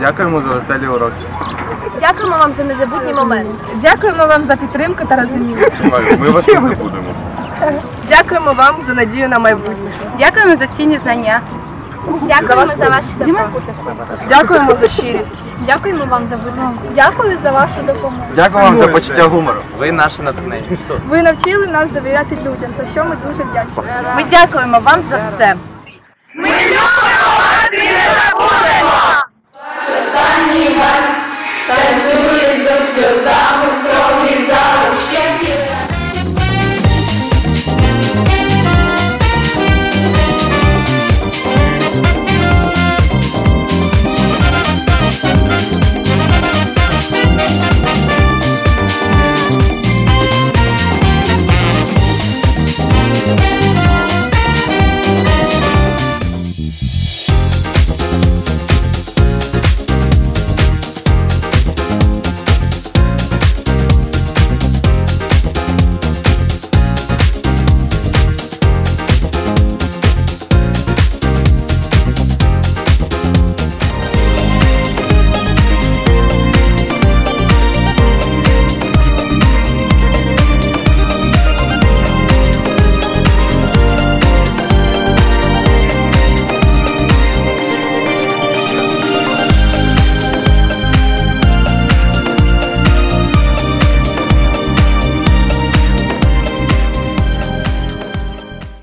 Дякуємо за веселі уроки. Дякуємо вам за незабутній момент. Дякуємо вам за підтримку та розуміння. Ми вас не забудемо. Дякуємо вам за надію на майбутнє. Дякуємо за цінні знання. Дякуємо за ваші. тепло. Дякуємо за щирість. Дякуємо вам за витримку. Дякую за вашу допомогу. Дякую вам за почуття гумору. Ви наше натхнення. Ви навчили нас довіряти людям, за що ми дуже вдячні. Ми дякуємо вам за все.